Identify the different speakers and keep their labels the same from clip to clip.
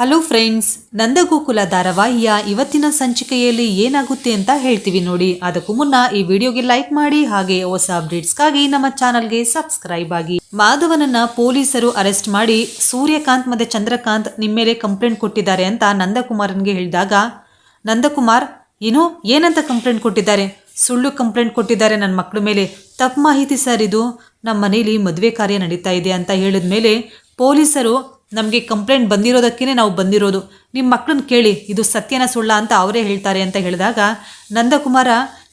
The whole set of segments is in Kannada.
Speaker 1: ಹಲೋ ಫ್ರೆಂಡ್ಸ್, ನಂದಗೋಕುಲ ಧಾರಾವಾಹಿಯ ಇವತ್ತಿನ ಸಂಚಿಕೆಯಲ್ಲಿ ಏನಾಗುತ್ತೆ ಅಂತ ಹೇಳ್ತೀವಿ ನೋಡಿ. ಅದಕ್ಕೂ ಮುನ್ನ ಈ ವಿಡಿಯೋಗೆ ಲೈಕ್ ಮಾಡಿ ಹಾಗೆ ಹೊಸ ಅಪ್ಡೇಟ್ಸ್ಗಾಗಿ ನಮ್ಮ ಚಾನಲ್ಗೆ ಸಬ್ಸ್ಕ್ರೈಬ್ ಆಗಿ. ಮಾಧವನನ್ನ ಪೊಲೀಸರು ಅರೆಸ್ಟ್ ಮಾಡಿ ಸೂರ್ಯಕಾಂತ್ ಮತ್ತೆ ಚಂದ್ರಕಾಂತ್ ನಿಮ್ಮ ಮೇಲೆ ಕಂಪ್ಲೇಂಟ್ ಕೊಟ್ಟಿದ್ದಾರೆ ಅಂತ ನಂದಕುಮಾರನ್ಗೆ ಹೇಳಿದಾಗ, ನಂದಕುಮಾರ್, ಏನು, ಏನಂತ ಕಂಪ್ಲೇಂಟ್ ಕೊಟ್ಟಿದ್ದಾರೆ? ಸುಳ್ಳು ಕಂಪ್ಲೇಂಟ್ ಕೊಟ್ಟಿದ್ದಾರೆ ನನ್ನ ಮಕ್ಕಳ ಮೇಲೆ. ತಪ್ಪು ಮಾಹಿತಿ ಸರ್ ಇದು. ನಮ್ಮ ಮನೇಲಿ ಮದುವೆ ಕಾರ್ಯ ನಡೀತಾ ಇದೆ ಅಂತ ಹೇಳಿದ ಮೇಲೆ ಪೊಲೀಸರು ನಮಗೆ ಕಂಪ್ಲೇಂಟ್ ಬಂದಿರೋದಕ್ಕೇ ನಾವು ಬಂದಿರೋದು. ನಿಮ್ಮ ಮಕ್ಕಳನ್ನ ಕೇಳಿ, ಇದು ಸತ್ಯನ ಸುಳ್ಳ ಅಂತ ಅವರೇ ಹೇಳ್ತಾರೆ ಅಂತ ಹೇಳಿದಾಗ, ನಂದಕುಮಾರ,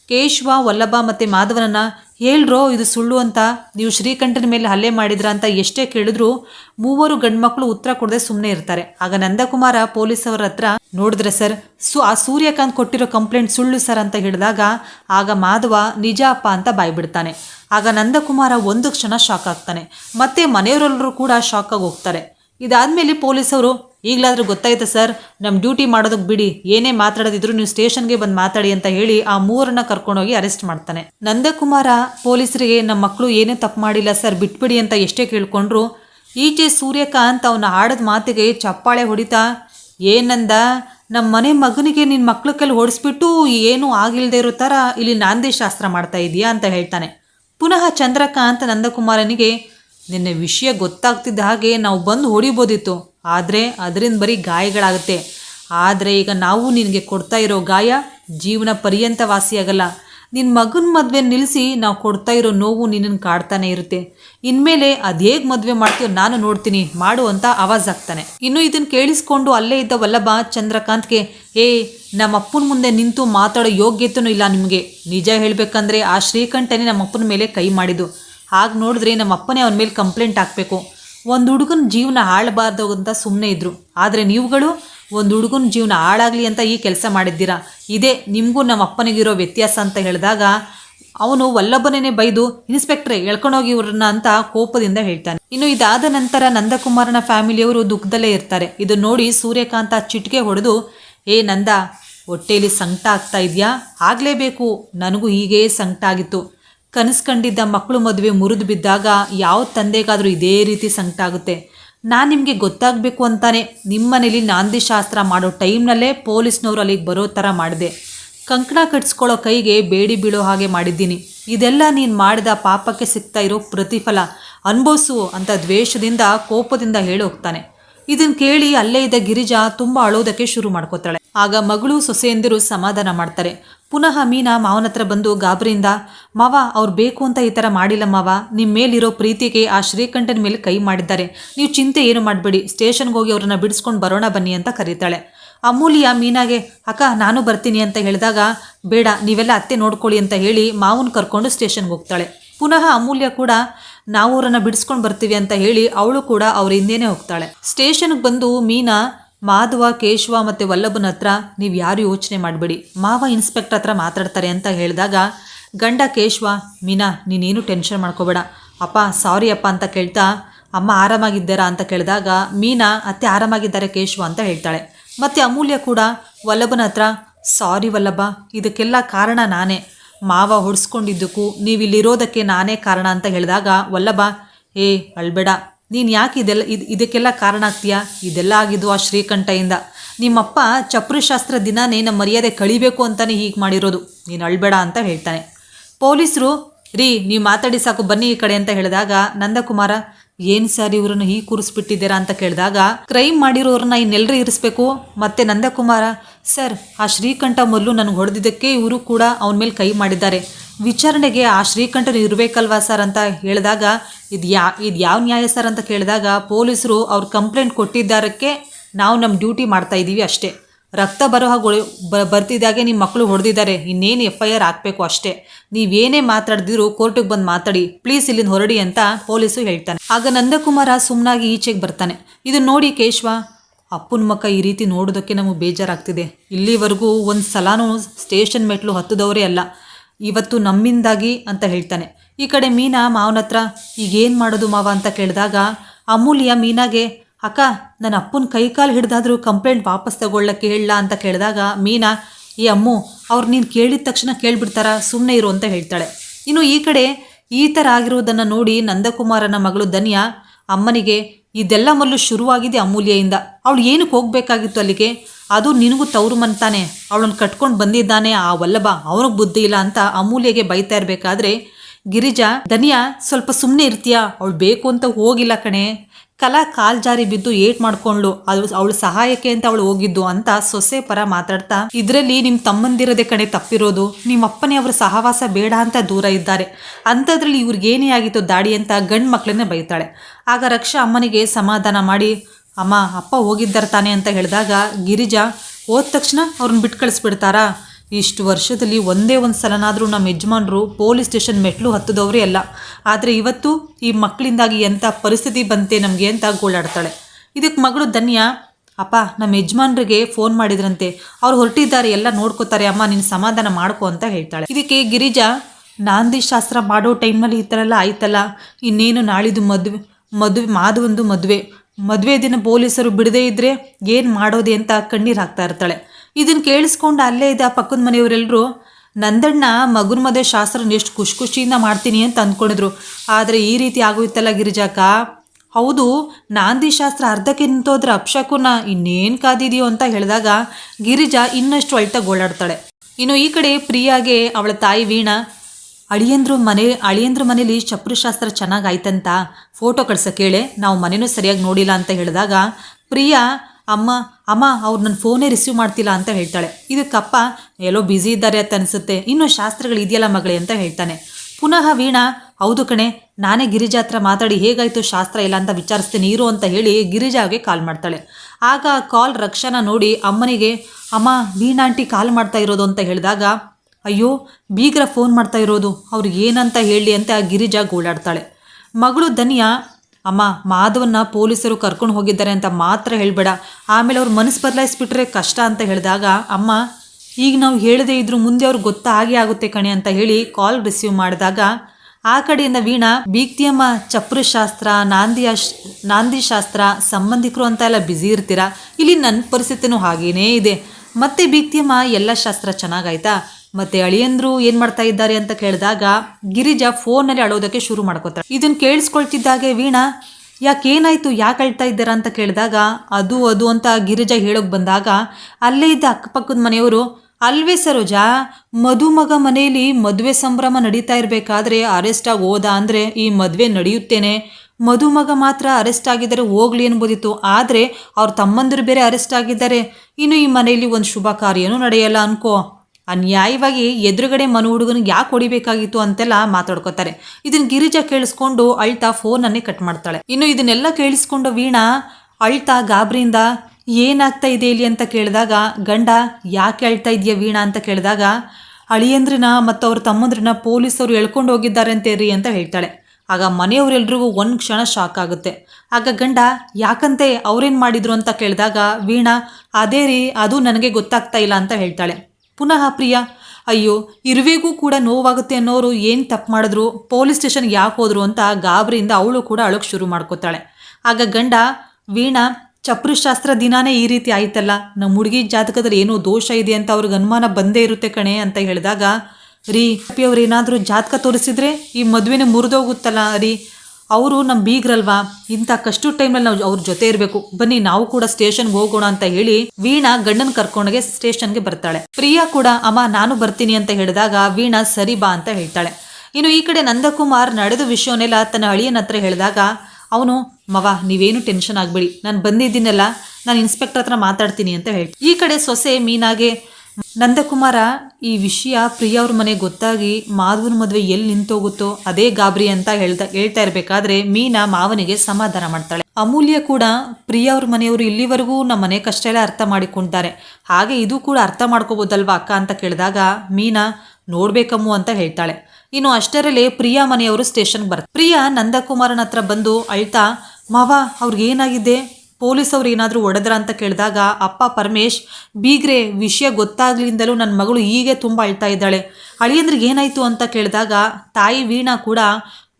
Speaker 1: ಕೇಶವ, ವಲ್ಲಭ ಮತ್ತು ಮಾಧವನನ್ನು ಹೇಳ್ರೋ ಇದು ಸುಳ್ಳು ಅಂತ ನೀವು ಶ್ರೀಕಂಠನ ಮೇಲೆ ಹಲ್ಲೆ ಮಾಡಿದ್ರ ಅಂತ ಎಷ್ಟೇ ಕೇಳಿದ್ರು ಮೂವರು ಗಂಡ್ಮಕ್ಳು ಉತ್ತರ ಕೊಡದೆ ಸುಮ್ಮನೆ ಇರ್ತಾರೆ. ಆಗ ನಂದಕುಮಾರ ಪೊಲೀಸ್ ಅವರ ಹತ್ರ, ನೋಡಿದ್ರೆ ಸರ್, ಸು ಆ ಸೂರ್ಯಕಾಂತ್ ಕೊಟ್ಟಿರೋ ಕಂಪ್ಲೇಂಟ್ ಸುಳ್ಳು ಸರ್ ಅಂತ ಹೇಳಿದಾಗ, ಆಗ ಮಾಧವ, ನಿಜ ಅಪ್ಪ ಅಂತ ಬಾಯ್ಬಿಡ್ತಾನೆ. ಆಗ ನಂದಕುಮಾರ ಒಂದು ಕ್ಷಣ ಶಾಕ್ ಆಗ್ತಾನೆ. ಮತ್ತೆ ಮನೆಯವರೆಲ್ಲರೂ ಕೂಡ ಶಾಕ್ ಆಗಿ ಹೋಗ್ತಾರೆ. ಇದಾದ್ಮೇಲೆ ಪೊಲೀಸವರು, ಈಗಲಾದರೂ ಗೊತ್ತಾಯ್ತು ಸರ್ ನಮ್ಮ ಡ್ಯೂಟಿ ಮಾಡೋದಕ್ಕೆ ಬಿಡಿ, ಏನೇ ಮಾತಾಡೋದಿದ್ರು ನೀವು ಸ್ಟೇಷನ್ಗೆ ಬಂದು ಮಾತಾಡಿ ಅಂತ ಹೇಳಿ ಆ ಮೂರನ್ನ ಕರ್ಕೊಂಡೋಗಿ ಅರೆಸ್ಟ್ ಮಾಡ್ತಾನೆ. ನಂದಕುಮಾರ, ಪೊಲೀಸರಿಗೆ ನಮ್ಮ ಮಕ್ಕಳು ಏನೇ ತಪ್ಪು ಮಾಡಿಲ್ಲ ಸರ್, ಬಿಟ್ಬಿಡಿ ಅಂತ ಎಷ್ಟೇ ಕೇಳ್ಕೊಂಡ್ರು, ಈಚೆ ಸೂರ್ಯಕಾಂತ್ ಅವನ ಆಡದ ಮಾತಿಗೆ ಚಪ್ಪಾಳೆ ಹೊಡಿತಾ, ಏನಂದ ನಮ್ಮ ಮನೆ ಮಗನಿಗೆ ನಿನ್ನ ಮಕ್ಳ ಕೈಲಿ ಹೊಡಿಸ್ಬಿಟ್ಟು ಏನೂ ಆಗಿಲ್ಲದೆ ಇರೋ ಥರ ಇಲ್ಲಿ ನಾಂದಿ ಶಾಸ್ತ್ರ ಮಾಡ್ತಾ ಇದೀಯಾ? ಅಂತ ಹೇಳ್ತಾನೆ. ಪುನಃ ಚಂದ್ರಕಾಂತ್ ನಂದಕುಮಾರನಿಗೆ ನಿನ್ನೆ ವಿಷಯ ಗೊತ್ತಾಗ್ತಿದ್ದ ಹಾಗೆ ನಾವು ಬಂದು ಹೊಡಿಬೋದಿತ್ತು. ಆದರೆ ಅದರಿಂದ ಬರೀ ಗಾಯಗಳಾಗುತ್ತೆ. ಆದರೆ ಈಗ ನಾವು ನಿನಗೆ ಕೊಡ್ತಾ ಇರೋ ಗಾಯ ಜೀವನ ಪರ್ಯಂತ ವಾಸಿಯಾಗಲ್ಲ ನಿನ್ನ ಮಗನ ಮದುವೆ ನಿಲ್ಲಿಸಿ ನಾವು ಕೊಡ್ತಾ ಇರೋ ನೋವು ನಿನ್ನನ್ನು ಕಾಡ್ತಾನೆ ಇರುತ್ತೆ. ಇನ್ಮೇಲೆ ಅದು ಹೇಗೆ ಮದುವೆ ಮಾಡ್ತೀಯೋ ನಾನು ನೋಡ್ತೀನಿ. ಮಾಡು ಅಂತ ಆವಾಜ್ ಆಗ್ತಾನೆ. ಇನ್ನು ಇದನ್ನು ಕೇಳಿಸ್ಕೊಂಡು ಅಲ್ಲೇ ಇದ್ದ ವಲ್ಲಭ ಚಂದ್ರಕಾಂತ್ಗೆ, ಏ ನಮ್ಮ ಅಪ್ಪನ ಮುಂದೆ ನಿಂತು ಮಾತಾಡೋ ಯೋಗ್ಯತೆನೂ ಇಲ್ಲ ನಿಮಗೆ. ನಿಜ ಹೇಳಬೇಕಂದ್ರೆ ಆ ಶ್ರೀಕಂಠನೇ ನಮ್ಮ ಅಪ್ಪನ ಮೇಲೆ ಕೈ ಮಾಡಿದ್ದು. ಹಾಗೆ ನೋಡಿದ್ರೆ ನಮ್ಮ ಅಪ್ಪನೇ ಅವನ ಮೇಲೆ ಕಂಪ್ಲೇಂಟ್ ಹಾಕಬೇಕು. ಒಂದು ಹುಡುಗನ ಜೀವನ ಹಾಳಬಾರ್ದು ಅಂತ ಸುಮ್ಮನೆ ಇದ್ರು. ಆದರೆ ನೀವುಗಳು ಒಂದು ಹುಡುಗನ ಜೀವನ ಹಾಳಾಗಲಿ ಅಂತ ಈ ಕೆಲಸ ಮಾಡಿದ್ದೀರಾ? ಇದೇ ನಿಮಗೂ ನಮ್ಮ ಅಪ್ಪನಿಗಿರೋ ವ್ಯತ್ಯಾಸ ಅಂತ ಹೇಳಿದಾಗ ಅವನು ವಲ್ಲಭನೇ ಬೈದು, ಇನ್ಸ್ಪೆಕ್ಟ್ರೆ, ಎಳ್ಕೊಂಡೋಗಿ ಇವ್ರನ್ನ ಅಂತ ಕೋಪದಿಂದ ಹೇಳ್ತಾನೆ. ಇನ್ನು ಇದಾದ ನಂತರ ನಂದಕುಮಾರನ ಫ್ಯಾಮಿಲಿಯವರು ದುಃಖದಲ್ಲೇ ಇರ್ತಾರೆ. ಇದು ನೋಡಿ ಸೂರ್ಯಕಾಂತ ಚಿಟಿಕೆ ಹೊಡೆದು, ಏ ನಂದ ಹೊಟ್ಟೆಯಲ್ಲಿ ಸಂಕಟ ಆಗ್ತಾ ಇದೆಯಾ? ಆಗಲೇಬೇಕು. ನನಗೂ ಹೀಗೇ ಸಂಕಟ ಆಗಿತ್ತು ಕನಸು ಕಂಡಿದ್ದ ಮಕ್ಕಳು ಮದುವೆ ಮುರಿದು ಬಿದ್ದಾಗ ಯಾವ ತಂದೆಗಾದರೂ ಇದೇ ರೀತಿ ಸಂಕಟ ಆಗುತ್ತೆ ನಾನು ನಿಮಗೆ ಗೊತ್ತಾಗಬೇಕು ಅಂತಾನೆ ನಿಮ್ಮನೇಲಿ ನಾಂದಿ ಶಾಸ್ತ್ರ ಮಾಡೋ ಟೈಮ್ನಲ್ಲೇ ಪೊಲೀಸ್ನವರು ಅಲ್ಲಿಗೆ ಬರೋ ಥರ ಮಾಡಿದೆ. ಕಂಕಣ ಕಟ್ಸ್ಕೊಳ್ಳೋ ಕೈಗೆ ಬೇಡಿ ಬೀಳೋ ಹಾಗೆ ಮಾಡಿದ್ದೀನಿ. ಇದೆಲ್ಲ ನೀನು ಮಾಡಿದ ಪಾಪಕ್ಕೆ ಸಿಗ್ತಾ ಇರೋ ಪ್ರತಿಫಲ ಅನುಭವಿಸು ಅಂತ ದ್ವೇಷದಿಂದ ಕೋಪದಿಂದ ಹೇಳಿ ಹೋಗ್ತಾನೆ ಇದನ್ನ ಕೇಳಿ ಅಲ್ಲೇ ಇದ್ದ ಗಿರಿಜಾ ತುಂಬ ಅಳೋದಕ್ಕೆ ಶುರು ಮಾಡ್ಕೋತಾಳೆ. ಆಗ ಮಗಳು ಸೊಸೆಯಂದಿರು ಸಮಾಧಾನ ಮಾಡ್ತಾರೆ. ಪುನಃ ಮೀನಾ ಮಾವನ ಹತ್ರ ಬಂದು ಗಾಬರಿಯಿಂದ, ಮಾವ, ಅವ್ರು ಬೇಕು ಅಂತ ಈ ಥರ ಮಾಡಿಲ್ಲ ಮಾವ. ನಿಮ್ಮ ಮೇಲಿರೋ ಪ್ರೀತಿಗೆ ಆ ಶ್ರೀಕಂಠನ ಮೇಲೆ ಕೈ ಮಾಡಿದ್ದಾರೆ. ನೀವು ಚಿಂತೆ ಏನು ಮಾಡಬೇಡಿ. ಸ್ಟೇಷನ್ಗೆ ಹೋಗಿ ಅವ್ರನ್ನ ಬಿಡಿಸ್ಕೊಂಡು ಬರೋಣ ಬನ್ನಿ ಅಂತ ಕರೀತಾಳೆ. ಅಮೂಲ್ಯ ಮೀನಾಗೆ, ಅಕ್ಕ, ನಾನು ಬರ್ತೀನಿ ಅಂತ ಹೇಳಿದಾಗ, ಬೇಡ, ನೀವೆಲ್ಲ ಅತ್ತೆ ನೋಡ್ಕೊಳ್ಳಿ ಅಂತ ಹೇಳಿ ಮಾವನ ಕರ್ಕೊಂಡು ಸ್ಟೇಷನ್ಗೆ ಹೋಗ್ತಾಳೆ. ಪುನಃ ಅಮೂಲ್ಯ ಕೂಡ, ನಾವು ಅವರನ್ನು ಬಿಡಿಸ್ಕೊಂಡು ಬರ್ತೀವಿ ಅಂತ ಹೇಳಿ ಅವಳು ಕೂಡ ಅವ್ರ ಹಿಂದೆನೇ ಹೋಗ್ತಾಳೆ. ಸ್ಟೇಷನ್ಗೆ ಬಂದು ಮೀನಾ ಮಾಧವ, ಕೇಶವ ಮತ್ತು ವಲ್ಲಭನ ಹತ್ರ ನೀವು ಯಾರು ಯೋಚನೆ ಮಾಡಬೇಡಿ. ಮಾವ ಇನ್ಸ್ಪೆಕ್ಟರ್ ಹತ್ರ ಮಾತಾಡ್ತಾರೆ ಅಂತ ಹೇಳಿದಾಗ, ಗಂಡ ಕೇಶವ, ಮೀನಾ, ನೀನೇನು ಟೆನ್ಷನ್ ಮಾಡ್ಕೋಬೇಡ. ಅಪ್ಪ ಸಾರಿ ಅಪ್ಪ ಅಂತ ಕೇಳ್ತಾ, ಅಮ್ಮ ಆರಾಮಾಗಿದ್ದಾರಾ? ಅಂತ ಕೇಳಿದಾಗ, ಮೀನಾ, ಅತ್ತೆ ಆರಾಮಾಗಿದ್ದಾರೆ ಕೇಶವ ಅಂತ ಹೇಳ್ತಾಳೆ. ಮತ್ತು ಅಮೂಲ್ಯ ಕೂಡ ವಲ್ಲಭನ ಹತ್ರ ಸಾರಿ ವಲ್ಲಭ, ಇದಕ್ಕೆಲ್ಲ ಕಾರಣ ನಾನೇ. ಮಾವ ಹೊಡ್ಸ್ಕೊಂಡಿದ್ದಕ್ಕೂ ನೀವಿಲ್ಲಿರೋದಕ್ಕೆ ನಾನೇ ಕಾರಣ ಅಂತ ಹೇಳಿದಾಗ, ವಲ್ಲಭ, ಏ, ಅಳ್ಬೇಡ. ನೀನು ಯಾಕೆ ಇದೆಲ್ಲ ಇದು ಇದಕ್ಕೆಲ್ಲ ಕಾರಣ ಆಗ್ತೀಯಾ? ಇದೆಲ್ಲ ಆಗಿದ್ದು ಆ ಶ್ರೀಕಂಠೆಯಿಂದ. ನಿಮ್ಮಪ್ಪ ಚಪ್ರಶಾಸ್ತ್ರ ದಿನಾನೇ ನಮ್ಮ ಮರ್ಯಾದೆ ಕಳಿಬೇಕು ಅಂತಲೇ ಹೀಗೆ ಮಾಡಿರೋದು. ನೀನು ಅಳ್ಬೇಡ ಅಂತ ಹೇಳ್ತಾನೆ. ಪೊಲೀಸರು, ರೀ, ನೀವು ಮಾತಾಡಿ ಸಾಕು, ಬನ್ನಿ ಈ ಕಡೆ ಅಂತ ಹೇಳಿದಾಗ ನಂದಕುಮಾರ, ಏನು ಸರ್ ಇವ್ರನ್ನ ಹೀಗೆ ಕೂರಿಸ್ಬಿಟ್ಟಿದ್ದೀರಾ ಅಂತ ಕೇಳಿದಾಗ, ಕ್ರೈಮ್ ಮಾಡಿರೋರನ್ನ ಇನ್ನೆಲ್ಲರೂ ಇರಿಸ್ಬೇಕು? ಮತ್ತೆ ನಂದಕುಮಾರ, ಸರ್, ಆ ಶ್ರೀಕಂಠ ಮೊದಲು ನನಗೆ ಹೊಡೆದಿದ್ದಕ್ಕೆ ಇವರು ಕೂಡ ಅವನ ಮೇಲೆ ಕೈ ಮಾಡಿದ್ದಾರೆ. ವಿಚಾರಣೆಗೆ ಆ ಶ್ರೀಕಂಠನು ಇರಬೇಕಲ್ವಾ ಸರ್ ಅಂತ ಹೇಳಿದಾಗ, ಇದು ಯಾ, ಇದು ಯಾವ ನ್ಯಾಯ ಸರ್ ಅಂತ ಕೇಳಿದಾಗ, ಪೊಲೀಸರು ಅವ್ರ ಕಂಪ್ಲೇಂಟ್ ಕೊಟ್ಟಿದ್ದಾರಕ್ಕೆ ನಾವು ನಮ್ಮ ಡ್ಯೂಟಿ ಮಾಡ್ತಾ ಇದ್ದೀವಿ ಅಷ್ಟೇ. ರಕ್ತ ಬರೋ ಬ, ಬರ್ತಿದ್ದಾಗೆ ನಿಮ್ಮ ಮಕ್ಕಳು ಹೊಡೆದಿದ್ದಾರೆ, ಇನ್ನೇನು ಎಫ್ ಐ ಆರ್ ಹಾಕಬೇಕು ಅಷ್ಟೇ. ನೀವೇನೇ ಮಾತಾಡ್ದಿರು ಕೋರ್ಟಿಗೆ ಬಂದು ಮಾತಾಡಿ, ಪ್ಲೀಸ್ ಇಲ್ಲಿಂದ ಹೊರಡಿ ಅಂತ ಪೊಲೀಸು ಹೇಳ್ತಾನೆ. ಆಗ ನಂದಕುಮಾರ ಸುಮ್ಮನಾಗಿ ಈಚೆಗೆ ಬರ್ತಾನೆ. ಇದು ನೋಡಿ ಕೇಶವ, ಅಪ್ಪನ ಮಕ್ಕ ಈ ರೀತಿ ನೋಡೋದಕ್ಕೆ ನಮಗೆ ಬೇಜಾರಾಗ್ತಿದೆ. ಇಲ್ಲಿವರೆಗೂ ಒಂದು ಸಲನೂ ಸ್ಟೇಷನ್ ಮೆಟ್ಲು ಹತ್ತದವರೇ ಅಲ್ಲ. ಇವತ್ತು ನಮ್ಮಿಂದಾಗಿ ಅಂತ ಹೇಳ್ತಾನೆ. ಈ ಕಡೆ ಮೀನಾ ಮಾವನ ಹತ್ರ ಈಗೇನು ಮಾಡೋದು ಮಾವ? ಅಂತ ಕೇಳಿದಾಗ, ಅಮೂಲ್ಯ, ಮೀನಾಗೆ, ಅಕ್ಕ ನನ್ನ ಅಪ್ಪನ ಕೈಕಾಲು ಹಿಡ್ದಾದ್ರೂ ಕಂಪ್ಲೇಂಟ್ ವಾಪಸ್ ತಗೊಳ್ಳಕ್ಕೆ ಹೇಳ ಅಂತ ಕೇಳಿದಾಗ, ಮೀನಾ ಈ ಅಮ್ಮು, ಅವ್ರು ನೀನು ಕೇಳಿದ ತಕ್ಷಣ ಕೇಳಿಬಿಡ್ತಾರ? ಸುಮ್ಮನೆ ಇರು ಅಂತ ಹೇಳ್ತಾಳೆ. ಇನ್ನು ಈ ಕಡೆ ಈ ಥರ ಆಗಿರುವುದನ್ನು ನೋಡಿ ನಂದಕುಮಾರನ ಮಗಳು ಧನ್ಯ, ಅಮ್ಮನಿಗೆ, ಇದೆಲ್ಲ ಮೊದಲು ಶುರುವಾಗಿದೆ ಅಮೂಲ್ಯೆಯಿಂದ ಅವಳು ಏನಕ್ಕೆ ಹೋಗಬೇಕಾಗಿತ್ತು ಅಲ್ಲಿಗೆ? ಅದು ನಿನಗೂ ತವರು ಮನ್ತಾನೆ ಅವಳನ್ನು ಕಟ್ಕೊಂಡು ಬಂದಿದ್ದಾನೆ ಆ ವಲ್ಲಭ. ಅವನಿಗೆ ಬುದ್ಧಿ ಇಲ್ಲ ಅಂತ ಅಮೂಲ್ಯಗೆ ಬೈತಾ ಇರಬೇಕಾದ್ರೆ, ಗಿರಿಜಾ, ಧನಿಯಾ, ಸ್ವಲ್ಪ ಸುಮ್ಮನೆ ಇರ್ತೀಯಾ? ಅವಳು ಬೇಕು ಅಂತ ಹೋಗಿಲ್ಲ ಕಣೆ. ಕಲಾ ಕಾಲ್ ಜಾರಿ ಬಿದ್ದು ಏಟ್ ಮಾಡ್ಕೊಂಡ್ಳು. ಅದು ಅವಳು ಸಹಾಯಕ್ಕೆ ಅಂತ ಅವಳು ಹೋಗಿದ್ದು ಅಂತ ಸೊಸೆ ಪರ ಮಾತಾಡ್ತಾ, ಇದರಲ್ಲಿ ನಿಮ್ಮ ತಮ್ಮಂದಿರದೆ ಕಣೆ ತಪ್ಪಿರೋದು. ನಿಮ್ಮ ಅಪ್ಪನೇ ಅವರ ಸಹವಾಸ ಬೇಡ ಅಂತ ದೂರ ಇದ್ದಾರೆ. ಅಂಥದ್ರಲ್ಲಿ ಇವ್ರಿಗೇನೇ ಆಗಿತ್ತು ದಾಡಿ ಅಂತ ಗಂಡು ಮಕ್ಕಳನ್ನೇ ಬೈತಾಳೆ. ಆಗ ರಕ್ಷಾ ಅಮ್ಮನಿಗೆ ಸಮಾಧಾನ ಮಾಡಿ ಅಮ್ಮ, ಅಪ್ಪ ಹೋಗಿದ್ದಾರೆ ತಾನೆ ಅಂತ ಹೇಳಿದಾಗ ಗಿರಿಜಾ ಹೋದ ತಕ್ಷಣ ಅವ್ರನ್ನ ಬಿಟ್ಟು ಕಳಿಸ್ಬಿಡ್ತಾರಾ? ಇಷ್ಟು ವರ್ಷದಲ್ಲಿ ಒಂದೇ ಒಂದು ಸಲನಾದರೂ ನಮ್ಮ ಯಜಮಾನರು ಪೊಲೀಸ್ ಸ್ಟೇಷನ್ ಮೆಟ್ಲು ಹತ್ತದವ್ರೇ ಅಲ್ಲ. ಆದರೆ ಇವತ್ತು ಈ ಮಕ್ಕಳಿಂದಾಗಿ ಎಂಥ ಪರಿಸ್ಥಿತಿ ಬಂತೆ ನಮಗೆ ಅಂತ ಗೋಳಾಡ್ತಾಳೆ. ಇದಕ್ಕೆ ಮಗಳು ಧನ್ಯ, ಅಪ್ಪ ನಮ್ಮ ಯಜಮಾನ್ರಿಗೆ ಫೋನ್ ಮಾಡಿದ್ರಂತೆ. ಅವ್ರು ಹೊರಟಿದ್ದಾರೆ, ಎಲ್ಲ ನೋಡ್ಕೋತಾರೆ. ಅಮ್ಮ, ನೀನು ಸಮಾಧಾನ ಮಾಡ್ಕೊ ಅಂತ ಹೇಳ್ತಾಳೆ. ಇದಕ್ಕೆ ಗಿರಿಜಾ, ನಾಂದಿ ಶಾಸ್ತ್ರ ಮಾಡೋ ಟೈಮ್ನಲ್ಲಿ ಈ ಥರ ಎಲ್ಲ ಆಯ್ತಲ್ಲ? ಇನ್ನೇನು ನಾಳಿದು ಮದುವೆ ಮದುವೆ ಮಾಧವಂದು ಮದುವೆ. ಮದುವೆ ದಿನ ಪೊಲೀಸರು ಬಿಡದೇ ಇದ್ದರೆ ಏನು ಮಾಡೋದೆ ಅಂತ ಕಣ್ಣೀರು ಹಾಕ್ತಾ ಇರ್ತಾಳೆ. ಇದನ್ನು ಕೇಳಿಸ್ಕೊಂಡು ಅಲ್ಲೇ ಇದ್ದ ಪಕ್ಕದ ಮನೆಯವರೆಲ್ಲರೂ ನಂದಣ್ಣ ಮಗುನ ಮದುವೆ ಶಾಸ್ತ್ರನ ಎಷ್ಟು ಖುಷಿ ಖುಷಿಯಿಂದ ಮಾಡ್ತೀನಿ ಅಂತ ಅಂದ್ಕೊಂಡಿದ್ರು ಆದರೆ ಈ ರೀತಿ ಆಗೋಯ್ತಲ್ಲ ಗಿರಿಜಾಕ ಹೌದು, ನಾಂದಿ ಶಾಸ್ತ್ರ ಅರ್ಧಕ್ಕೆ ನಿಂತೋದ್ರೆ ಅಪ್ಶಕುನ ಇನ್ನೇನು ಕಾದಿದೆಯೋ ಅಂತ ಹೇಳಿದಾಗ ಗಿರಿಜಾ ಇನ್ನಷ್ಟು ಅಳ್ತಾ ಗೋಳಾಡ್ತಾಳೆ. ಇನ್ನು ಈ ಕಡೆ ಪ್ರಿಯಾಗೆ ಅವಳ ತಾಯಿ ವೀಣಾ ಅಳಿಯಂದ್ರು ಮನೆ, ಅಳಿಯಂದ್ರ ಮನೇಲಿ ಚಪ್ರಶಾಸ್ತ್ರ ಚೆನ್ನಾಗಿ ಆಯ್ತಂತ ಫೋಟೋ ಕಳ್ಸಕ್ಕೇಳೆ ನಾವು ಮನೇನೂ ಸರಿಯಾಗಿ ನೋಡಿಲ್ಲ ಅಂತ ಹೇಳಿದಾಗ, ಪ್ರಿಯಾ, ಅಮ್ಮ ಅಮ್ಮ, ಅವ್ರು ನನ್ನ ಫೋನೇ ರಿಸೀವ್ ಮಾಡ್ತಿಲ್ಲ ಅಂತ ಹೇಳ್ತಾಳೆ. ಇದಕ್ಕಪ್ಪ, ಎಲ್ಲೋ ಬ್ಯುಸಿ ಇದ್ದಾರೆ ಅಂತ ಅನಿಸುತ್ತೆ. ಇನ್ನೂ ಶಾಸ್ತ್ರಗಳು ಇದೆಯಲ್ಲ ಮಗಳೇ ಅಂತ ಹೇಳ್ತಾನೆ. ಪುನಃ ವೀಣಾ, ಹೌದು ಕಣೆ, ನಾನೇ ಗಿರಿಜಾ ಹತ್ರ ಮಾತಾಡಿ ಹೇಗಾಯಿತು ಶಾಸ್ತ್ರ ಇಲ್ಲ ಅಂತ ವಿಚಾರಿಸ್ತೀನಿ, ಇರು ಅಂತ ಹೇಳಿ ಗಿರಿಜಾಗೆ ಕಾಲ್ ಮಾಡ್ತಾಳೆ. ಆಗ ಕಾಲ್ ರಕ್ಷಣಾ ನೋಡಿ ಅಮ್ಮನಿಗೆ, ಅಮ್ಮ, ವೀಣಾ ಆಂಟಿ ಕಾಲ್ ಮಾಡ್ತಾ ಇರೋದು ಅಂತ ಹೇಳಿದಾಗ ಅಯ್ಯೋ, ಬೀಗ್ರ ಫೋನ್ ಮಾಡ್ತಾ ಇರೋದು, ಅವ್ರಿಗೆ ಏನಂತ ಹೇಳಿ ಅಂತ ಗಿರಿಜಾ ಗೋಳಾಡ್ತಾಳೆ. ಮಗಳು ಧನಿಯಾ, ಅಮ್ಮ, ಮಾಧವನ್ನ ಪೊಲೀಸರು ಕರ್ಕೊಂಡು ಹೋಗಿದ್ದಾರೆ ಅಂತ ಮಾತ್ರ ಹೇಳಬೇಡ. ಆಮೇಲೆ ಅವ್ರು ಮನಸ್ಸು ಬದಲಾಯಿಸ್ಬಿಟ್ರೆ ಕಷ್ಟ ಅಂತ ಹೇಳಿದಾಗ, ಅಮ್ಮ, ಈಗ ನಾವು ಹೇಳದೇ ಇದ್ರೂ ಮುಂದೆ ಅವ್ರಿಗೆ ಗೊತ್ತಾ ಆಗುತ್ತೆ ಕಣೆ ಅಂತ ಹೇಳಿ ಕಾಲ್ ರಿಸೀವ್ ಮಾಡಿದಾಗ, ಆ ಕಡೆಯಿಂದ ವೀಣಾ, ಬೀಗ್ತಿಯಮ್ಮ ಚಪ್ರ ಶಾಸ್ತ್ರ ನಾಂದಿಯ ನಾಂದಿ ಶಾಸ್ತ್ರ, ಸಂಬಂಧಿಕರು ಅಂತ ಎಲ್ಲ ಬ್ಯುಸಿ ಇರ್ತೀರಾ? ಇಲ್ಲಿ ನನ್ನ ಪರಿಸ್ಥಿತಿನೂ ಹಾಗೇನೇ ಇದೆ. ಮತ್ತೆ ಬೀಗ್ತಿಯಮ್ಮ, ಎಲ್ಲ ಶಾಸ್ತ್ರ ಚೆನ್ನಾಗಾಯ್ತಾ? ಮತ್ತೆ ಅಳಿಯಂದ್ರು ಏನ್ ಮಾಡ್ತಾ ಇದ್ದಾರೆ ಅಂತ ಕೇಳಿದಾಗ ಗಿರಿಜಾ ಫೋನಲ್ಲಿ ಅಳೋದಕ್ಕೆ ಶುರು ಮಾಡ್ಕೋತಾರೆ ಇದನ್ನ ಕೇಳಿಸ್ಕೊಳ್ತಿದ್ದಾಗೆ ವೀಣಾ ಯಾಕೇನಾಯ್ತು ಯಾಕೆ ಅಳ್ತಾ ಇದ್ದಾರ ಅಂತ ಕೇಳಿದಾಗ ಅದು ಅದು ಅಂತ ಗಿರಿಜಾ ಹೇಳೋಕೆ ಬಂದಾಗ ಅಲ್ಲೇ ಇದ್ದ ಅಕ್ಕಪಕ್ಕದ ಮನೆಯವರು, ಅಲ್ವೇ ಸರೋಜಾ, ಮದುಮಗ ಮನೆಯಲ್ಲಿ ಮದುವೆ ಸಂಭ್ರಮ ನಡೀತಾ ಇರಬೇಕಾದ್ರೆ ಅರೆಸ್ಟ್ ಆಗಿ ಹೋದ ಅಂದರೆ ಈ ಮದುವೆ ನಡೆಯುತ್ತೇನೆ. ಮದುಮಗ ಮಾತ್ರ ಅರೆಸ್ಟ್ ಆಗಿದ್ದಾರೆ ಹೋಗ್ಲಿ ಅನ್ಬೋದಿತ್ತು. ಆದರೆ ಅವ್ರ ತಮ್ಮಂದಿರು ಬೇರೆ ಅರೆಸ್ಟ್ ಆಗಿದ್ದಾರೆ. ಇನ್ನು ಈ ಮನೆಯಲ್ಲಿ ಒಂದು ಶುಭ ಕಾರ್ಯನೂ ನಡೆಯಲ್ಲ ಅನ್ಕೋ. ಅನ್ಯಾಯವಾಗಿ ಎದುರುಗಡೆ ಮನು ಹುಡುಗನಿಗೆ ಯಾಕೆ ಹೊಡಿಬೇಕಾಗಿತ್ತು ಅಂತೆಲ್ಲ ಮಾತಾಡ್ಕೋತಾರೆ. ಇದನ್ನ ಗಿರಿಜಾ ಕೇಳಿಸ್ಕೊಂಡು ಅಳ್ತಾ ಫೋನನ್ನೇ ಕಟ್ ಮಾಡ್ತಾಳೆ. ಇನ್ನು ಇದನ್ನೆಲ್ಲ ಕೇಳಿಸ್ಕೊಂಡು ವೀಣಾ, ಅಳ್ತಾ ಗಾಬ್ರಿಯಿಂದ, ಏನಾಗ್ತಾ ಇದೆ ಇಲ್ಲಿ ಅಂತ ಕೇಳಿದಾಗ, ಗಂಡ, ಯಾಕೆ ಅಳ್ತಾ ಇದೆಯಾ ವೀಣಾ ಅಂತ ಕೇಳಿದಾಗ, ಅಳಿಯಂದ್ರನ ಮತ್ತು ಅವ್ರ ತಮ್ಮಂದ್ರನ್ನ ಪೊಲೀಸರು ಎಳ್ಕೊಂಡು ಹೋಗಿದ್ದಾರೆ ಅಂತ ರೀ ಅಂತ ಹೇಳ್ತಾಳೆ. ಆಗ ಮನೆಯವರೆಲ್ರಿಗೂ ಒಂದು ಕ್ಷಣ ಶಾಕ್ ಆಗುತ್ತೆ. ಆಗ ಗಂಡ, ಯಾಕಂತೆ ಅವ್ರೇನು ಮಾಡಿದ್ರು ಅಂತ ಕೇಳಿದಾಗ, ವೀಣಾ, ಅದೇ ರೀ, ಅದು ನನಗೆ ಗೊತ್ತಾಗ್ತಾ ಇಲ್ಲ ಅಂತ ಹೇಳ್ತಾಳೆ. ಪುನಃ ಪ್ರಿಯ, ಅಯ್ಯೋ, ಇರುವೆಗೂ ಕೂಡ ನೋವಾಗುತ್ತೆ ಅನ್ನೋರು ಏನು ತಪ್ಪು ಮಾಡಿದ್ರು? ಪೊಲೀಸ್ ಸ್ಟೇಷನ್ಗೆ ಯಾಕೆ ಹೋದ್ರು ಅಂತ ಗಾಬರಿಯಿಂದ ಅವಳು ಕೂಡ ಅಳೋಕ್ಕೆ ಶುರು ಮಾಡ್ಕೋತಾಳೆ. ಆಗ ಗಂಡ, ವೀಣಾ, ಚಪ್ರಶಾಸ್ತ್ರ ದಿನಾನೇ ಈ ರೀತಿ ಆಯ್ತಲ್ಲ? ನಮ್ಮ ಹುಡುಗಿ ಜಾತಕದಲ್ಲಿ ಏನೋ ದೋಷ ಇದೆ ಅಂತ ಅವ್ರಿಗೆ ಅನುಮಾನ ಬಂದೇ ಇರುತ್ತೆ ಕಣೆ ಅಂತ ಹೇಳಿದಾಗ, ರೀ ಅವ್ರು ಏನಾದರೂ ಜಾತಕ ತೋರಿಸಿದ್ರೆ ಈ ಮದುವೆನೇ ಮುರಿದೋಗುತ್ತಲ್ಲ ರೀ? ಅವರು ನಮ್ಮ ಬೀಗ್ರಲ್ವಾ? ಇಂಥ ಕಷ್ಟದ ಟೈಮಲ್ಲಿ ನಾವು ಅವ್ರ ಜೊತೆ ಇರಬೇಕು. ಬನ್ನಿ, ನಾವು ಕೂಡ ಸ್ಟೇಷನ್ಗೆ ಹೋಗೋಣ ಅಂತ ಹೇಳಿ ವೀಣಾ ಗಂಡನ ಕರ್ಕೊಂಡೋಗಿ ಸ್ಟೇಷನ್ಗೆ ಬರ್ತಾಳೆ. ಪ್ರಿಯಾ ಕೂಡ, ಅಮ್ಮ, ನಾನು ಬರ್ತೀನಿ ಅಂತ ಹೇಳಿದಾಗ ವೀಣಾ, ಸರಿ ಬಾ ಅಂತ ಹೇಳ್ತಾಳೆ. ಇನ್ನು ಈ ಕಡೆ ನಂದಕುಮಾರ್ ನಡೆದ ವಿಷಯನೆಲ್ಲ ತನ್ನ ಅಳಿಯನ ಹತ್ರ ಹೇಳಿದಾಗ, ಅವನು, ಮವ, ನೀವೇನು ಟೆನ್ಷನ್ ಆಗಬೇಡಿ. ನಾನು ಬಂದಿದ್ದೀನಲ್ಲ. ನಾನು ಇನ್ಸ್ಪೆಕ್ಟರ್ ಹತ್ರ ಮಾತಾಡ್ತೀನಿ ಅಂತ ಹೇಳಿ ಈ ಕಡೆ ಸೊಸೆ ಮೀನಾಗೆ ನಂದಕುಮಾರ, ಈ ವಿಷಯ ಪ್ರಿಯವ್ರ ಮನೆ ಗೊತ್ತಾಗಿ ಮಾಧವನ ಮದುವೆ ಎಲ್ಲಿ ನಿಂತೋಗುತ್ತೋ ಅದೇ ಗಾಬರಿ ಅಂತ ಹೇಳ್ತಾ ಹೇಳ್ತಾ ಇರಬೇಕಾದ್ರೆ ಮೀನಾ ಮಾವನಿಗೆ ಸಮಾಧಾನ ಮಾಡ್ತಾಳೆ. ಅಮೂಲ್ಯ ಕೂಡ ಪ್ರಿಯವ್ರ ಮನೆಯವರು ಇಲ್ಲಿವರೆಗೂ ನಮ್ಮ ಮನೆ ಕಷ್ಟ ಎಲ್ಲ ಅರ್ಥ ಮಾಡಿಕೊಂಡಿದ್ದಾರೆ ಹಾಗೆ ಇದು ಕೂಡ ಅರ್ಥ ಮಾಡ್ಕೋಬೋದಲ್ವಾ ಅಕ್ಕ ಅಂತ ಕೇಳಿದಾಗ ಮೀನಾ, ನೋಡ್ಬೇಕಮ್ಮು ಅಂತ ಹೇಳ್ತಾಳೆ. ಇನ್ನು ಅಷ್ಟರಲ್ಲೇ ಪ್ರಿಯಾ ಮನೆಯವರು ಸ್ಟೇಷನ್ಗೆ ಬರ್ತಾರೆ ಪ್ರಿಯಾ ನಂದಕುಮಾರನ ಹತ್ರ ಬಂದು ಅಳ್ತಾ, ಮಾವ, ಅವ್ರಿಗೆ ಏನಾಗಿದೆ ಪೊಲೀಸ್ ಏನಾದರೂ ಹೊಡೆದ್ರ ಅಂತ ಕೇಳಿದಾಗ, ಅಪ್ಪ ಪರಮೇಶ್, ಬೀಗ್ರೆ, ವಿಷಯ ಗೊತ್ತಾಗ್ಲಿಂದಲೂ ನನ್ನ ಮಗಳು ಹೀಗೆ ತುಂಬ ಅಳ್ತಾ ಇದ್ದಾಳೆ. ಅಳಿಯಂದ್ರಿಗೆ ಏನಾಯಿತು ಅಂತ ಕೇಳಿದಾಗ, ತಾಯಿ ವೀಣಾ ಕೂಡ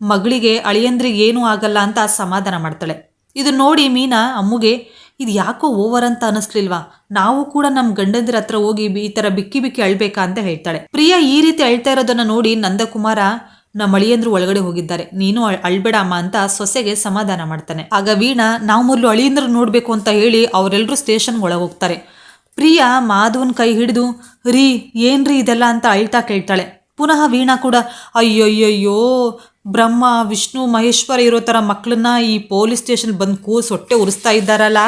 Speaker 1: ಮಗಳಿಗೆ ಅಳಿಯಂದ್ರಿಗೆ ಏನೂ ಆಗಲ್ಲ ಅಂತ ಸಮಾಧಾನ ಮಾಡ್ತಾಳೆ. ಇದು ನೋಡಿ ಮೀನಾ, ಅಮ್ಮಗೆ, ಇದು ಯಾಕೋ ಓವರ್ ಅಂತ ಅನಿಸ್ಲಿಲ್ವಾ? ನಾವು ಕೂಡ ನಮ್ಮ ಗಂಡಂದಿರ ಹತ್ರ ಹೋಗಿ ಈ ಥರ ಬಿಕ್ಕಿ ಬಿಕ್ಕಿ ಅಳ್ಬೇಕಾ? ಅಂತ ಹೇಳ್ತಾಳೆ. ಪ್ರಿಯಾ ಈ ರೀತಿ ಅಳ್ತಾ ಇರೋದನ್ನು ನೋಡಿ ನಂದಕುಮಾರ ನಮ್ಮ ಅಳಿಯಂದ್ರು ಒಳಗಡೆ ಹೋಗಿದ್ದಾರೆ. ನೀನು ಅಳ್- ಅಳ್ಬೇಡ ಅಮ್ಮ ಅಂತ ಸೊಸೆಗೆ ಸಮಾಧಾನ ಮಾಡ್ತಾನೆ. ಆಗ ವೀಣಾ, ನಾವು ಮೊದಲು ಅಳಿಯಂದ್ರು ನೋಡಬೇಕು ಅಂತ ಹೇಳಿ ಅವರೆಲ್ಲರೂ ಸ್ಟೇಷನ್ ಒಳಗೆ ಹೋಗ್ತಾರೆ ಪ್ರಿಯಾ ಮಾಧವನ್ ಕೈ ಹಿಡಿದು, ರೀ, ಏನ್ರಿ ಇದೆಲ್ಲ ಅಂತ ಅಳ್ತಾ ಕೇಳ್ತಾಳೆ. ಪುನಃ ವೀಣಾ ಕೂಡ, ಅಯ್ಯಯ್ಯಯ್ಯೋ, ಬ್ರಹ್ಮ, ವಿಷ್ಣು, ಮಹೇಶ್ವರ ಇರೋ ಥರ ಮಕ್ಕಳನ್ನ ಈ ಪೊಲೀಸ್ ಸ್ಟೇಷನ್ ಬಂದು ಕೂಸ್ ಹೊಟ್ಟೆ ಉರಿಸ್ತಾ ಇದ್ದಾರಲ್ಲ,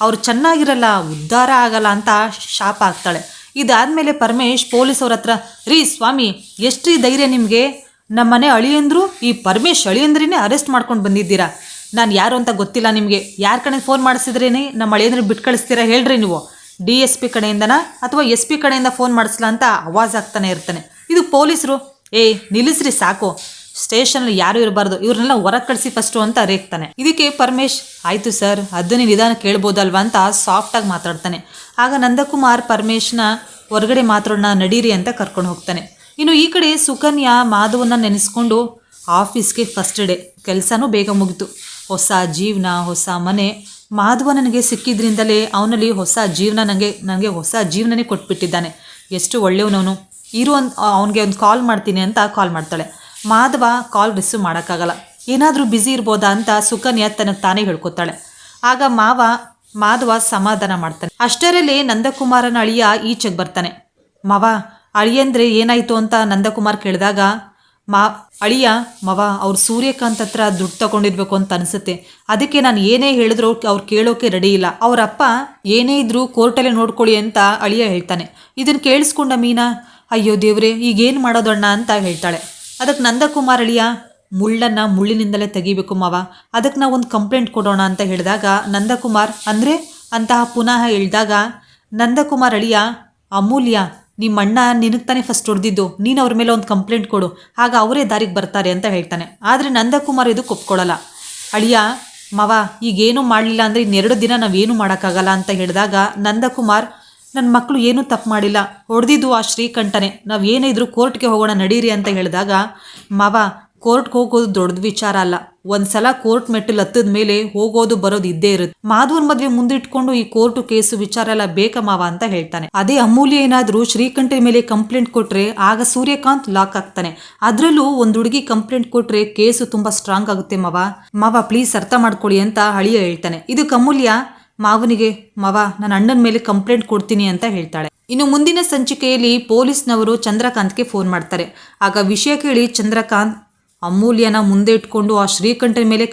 Speaker 1: ಅವ್ರು ಚೆನ್ನಾಗಿರಲ್ಲ, ಉದ್ಧಾರ ಆಗಲ್ಲ ಅಂತ ಶಾಪ ಆಗ್ತಾಳೆ ಇದಾದ್ಮೇಲೆ ಪರಮೇಶ್ ಪೊಲೀಸ್ ಅವ್ರ ಹತ್ರ, ರೀ ಸ್ವಾಮಿ, ಎಷ್ಟ್ರೀ ಧೈರ್ಯ ನಿಮಗೆ? ನಮ್ಮನೆ ಅಳಿಯಂದ್ರು, ಈ ಪರಮೇಶ್ ಅಳಿಯಂದ್ರೇ ಅರೆಸ್ಟ್ ಮಾಡ್ಕೊಂಡು ಬಂದಿದ್ದೀರಾ? ನಾನು ಯಾರು ಅಂತ ಗೊತ್ತಿಲ್ಲ ನಿಮಗೆ. ಯಾರ ಕಡೆ ಫೋನ್ ಮಾಡಿಸಿದ್ರೇನೆ ನಮ್ಮ ಅಳಿಯಂದ್ರೆ ಬಿಟ್ಟು ಕಳಿಸ್ತೀರಾ ಹೇಳ್ರಿ ನೀವು. ಡಿ ಎಸ್ ಪಿ ಕಡೆಯಿಂದನಾ ಅಥವಾ ಎಸ್ ಪಿ ಕಡೆಯಿಂದ ಫೋನ್ ಮಾಡಿಸ್ಲಾ ಅಂತ ಆವಾಜ್ ಆಗ್ತಾನೆ ಇರ್ತಾನೆ. ಇದು ಪೊಲೀಸರು. ಏ, ನಿಲ್ಲಿಸ್ರಿ ಸಾಕು. ಸ್ಟೇಷನಲ್ಲಿ ಯಾರು ಇರಬಾರ್ದು. ಇವ್ರನ್ನೆಲ್ಲ ಹೊರಗೆ ಕಳಿಸಿ ಫಸ್ಟು ಅಂತ ರೇಗ್ತಾನೆ. ಇದಕ್ಕೆ ಪರಮೇಶ್, ಆಯಿತು ಸರ್ ಅದನ್ನೇ ನಿಧಾನ ಕೇಳ್ಬೋದಲ್ವಾ? ಅಂತ ಸಾಫ್ಟಾಗಿ ಮಾತಾಡ್ತಾನೆ. ಆಗ ನಂದಕುಮಾರ್ ಪರಮೇಶ್ನ ಹೊರಗಡೆ ಮಾತಾಡೋಣ, ನಡೀರಿ ಅಂತ ಕರ್ಕೊಂಡು ಹೋಗ್ತಾನೆ. ಇನ್ನು ಈ ಕಡೆ ಸುಕನ್ಯಾ ಮಾಧವನ್ನ ನೆನೆಸ್ಕೊಂಡು ಆಫೀಸ್ಗೆ ಫಸ್ಟ್ ಡೇ ಕೆಲಸನೂ ಬೇಗ ಮುಗಿತು. ಹೊಸ ಜೀವನ, ಹೊಸ ಮನೆ. ಮಾಧವ ನನಗೆ ಸಿಕ್ಕಿದ್ರಿಂದಲೇ ಅವನಲ್ಲಿ ಹೊಸ ಜೀವನ ನನಗೆ ನನಗೆ ಹೊಸ ಜೀವನನೇ ಕೊಟ್ಬಿಟ್ಟಿದ್ದಾನೆ. ಎಷ್ಟು ಒಳ್ಳೆಯವನವನು. ಇರೋ ಒಂದು ಅವನಿಗೆ ಒಂದು ಕಾಲ್ ಮಾಡ್ತೀನಿ ಅಂತ ಕಾಲ್ ಮಾಡ್ತಾಳೆ. ಮಾಧವ ಕಾಲ್ ರಿಸೀವ್ ಮಾಡೋಕ್ಕಾಗಲ್ಲ. ಏನಾದರೂ ಬ್ಯುಸಿ ಇರ್ಬೋದಾ ಅಂತ ಸುಕನ್ಯಾ ತನಗೆ ತಾನೇ ಹೇಳ್ಕೊತಾಳೆ. ಆಗ ಮಾವ, ಮಾಧವ ಸಮಾಧಾನ ಮಾಡ್ತಾನೆ. ಅಷ್ಟರಲ್ಲಿ ನಂದಕುಮಾರನ ಅಳಿಯ ಈಚೆಗೆ ಬರ್ತಾನೆ. ಮಾವ ಅಳಿಯಂದ್ರೆ ಏನಾಯ್ತು ಅಂತ ನಂದಕುಮಾರ್ ಕೇಳಿದಾಗ, ಮಾ, ಅಳಿಯ, ಮವ, ಅವ್ರು ಸೂರ್ಯಕಾಂತ್ ಹತ್ರ ದುಡ್ಡು ತಗೊಂಡಿರ್ಬೇಕು ಅಂತ ಅನಿಸುತ್ತೆ. ಅದಕ್ಕೆ ನಾನು ಏನೇ ಹೇಳಿದ್ರು ಅವ್ರು ಕೇಳೋಕೆ ರೆಡಿ ಇಲ್ಲ. ಅವರಪ್ಪ ಏನೇ ಇದ್ರೂ ಕೋರ್ಟಲ್ಲೇ ನೋಡ್ಕೊಳ್ಳಿ ಅಂತ ಅಳಿಯ ಹೇಳ್ತಾನೆ. ಇದನ್ನು ಕೇಳಿಸ್ಕೊಂಡ ಮೀನಾ, ಅಯ್ಯೋ ದೇವ್ರೆ, ಈಗೇನು ಮಾಡೋದಣ್ಣ ಅಂತ ಹೇಳ್ತಾಳೆ. ಅದಕ್ಕೆ ನಂದಕುಮಾರ್ ಅಳಿಯ, ಮುಳ್ಳನ್ನು ಮುಳ್ಳಿನಿಂದಲೇ ತೆಗಿಬೇಕು ಮಾವ. ಅದಕ್ಕೆ ನಾವು ಒಂದು ಕಂಪ್ಲೇಂಟ್ ಕೊಡೋಣ ಅಂತ ಹೇಳಿದಾಗ ನಂದಕುಮಾರ್, ಅಂದರೆ? ಅಂತಹ ಪುನಃ ಹೇಳಿದಾಗ, ನಂದಕುಮಾರ್ ಅಳಿಯ, ಅಮೂಲ್ಯ ನಿಮ್ಮ ಅಣ್ಣ ನಿನಗೆ ತಾನೇ ಫಸ್ಟ್ ಹೊಡೆದಿದ್ದು. ನೀನು ಅವ್ರ ಮೇಲೆ ಒಂದು ಕಂಪ್ಲೇಂಟ್ ಕೊಡು. ಆಗ ಅವರೇ ದಾರಿಗೆ ಬರ್ತಾರೆ ಅಂತ ಹೇಳ್ತಾನೆ. ಆದರೆ ನಂದಕುಮಾರ್ ಇದು ಒಪ್ಕೊಳ್ಳಲ್ಲ ಅಳಿಯ, ಮವ, ಈಗೇನು ಮಾಡಲಿಲ್ಲ ಅಂದರೆ ಇನ್ನೆರಡು ದಿನ ನಾವೇನು ಮಾಡೋಕ್ಕಾಗಲ್ಲ ಅಂತ ಹೇಳಿದಾಗ ನಂದಕುಮಾರ್ ನನ್ನ ಮಕ್ಕಳು ಏನೂ ತಪ್ಪು ಮಾಡಿಲ್ಲ. ಹೊಡೆದಿದ್ದು ಆ ಶ್ರೀಕಂಠನೇ. ನಾವು ಏನೇ ಇದ್ರೂ ಕೋರ್ಟ್ಗೆ ಹೋಗೋಣ, ನಡೀರಿ ಅಂತ ಹೇಳಿದಾಗ, ಮವ ಕೋರ್ಟ್ಗೆ ಹೋಗೋದು ದೊಡ್ಡ ವಿಚಾರ ಅಲ್ಲ. ಒಂದ್ಸಲ ಕೋರ್ಟ್ ಮೆಟ್ಟಲು ಹತ್ತದ ಮೇಲೆ ಹೋಗೋದು ಬರೋದು ಇದ್ದೇ ಇರುತ್ತೆ ಮಾಧವನ್ ಮದ್ವೆ ಮುಂದಿಟ್ಕೊಂಡು ಈ ಕೋರ್ಟ್ ಕೇಸು ವಿಚಾರ ಎಲ್ಲ ಬೇಕಾ ಮಾವ ಅಂತ ಹೇಳ್ತಾನೆ. ಅದೇ ಅಮೂಲ್ಯ ಏನಾದ್ರೂ ಶ್ರೀಕಂಠ ಮೇಲೆ ಕಂಪ್ಲೇಂಟ್ ಕೊಟ್ರೆ ಆಗ ಸೂರ್ಯಕಾಂತ್ ಲಾಕ್ ಆಗ್ತಾನೆ. ಅದ್ರಲ್ಲೂ ಒಂದ್ ಹುಡುಗಿ ಕಂಪ್ಲೇಂಟ್ ಕೊಟ್ರೆ ಕೇಸು ತುಂಬಾ ಸ್ಟ್ರಾಂಗ್ ಆಗುತ್ತೆ ಮಾವ. ಮಾವ, ಪ್ಲೀಸ್ ಅರ್ಥ ಮಾಡ್ಕೊಳ್ಳಿ ಅಂತ ಅಳಿಯ ಹೇಳ್ತಾನೆ. ಇದಕ್ಕೆ ಅಮೂಲ್ಯ, ಮಾವನಿಗೆ, ಮಾವ ನನ್ನ ಅಣ್ಣನ ಮೇಲೆ ಕಂಪ್ಲೇಂಟ್ ಕೊಡ್ತೀನಿ ಅಂತ ಹೇಳ್ತಾಳೆ. ಇನ್ನು ಮುಂದಿನ ಸಂಚಿಕೆಯಲ್ಲಿ ಪೊಲೀಸ್ನವರು ಚಂದ್ರಕಾಂತ್ಗೆ ಫೋನ್ ಮಾಡ್ತಾರೆ. ಆಗ ವಿಷಯ ಕೇಳಿ ಚಂದ್ರಕಾಂತ್ ಅಮೂಲ್ಯನ ಮುಂದೆ ಇಟ್ಕೊಂಡು ಆ ಶ್ರೀಕಂಠನ ಮೇಲೆ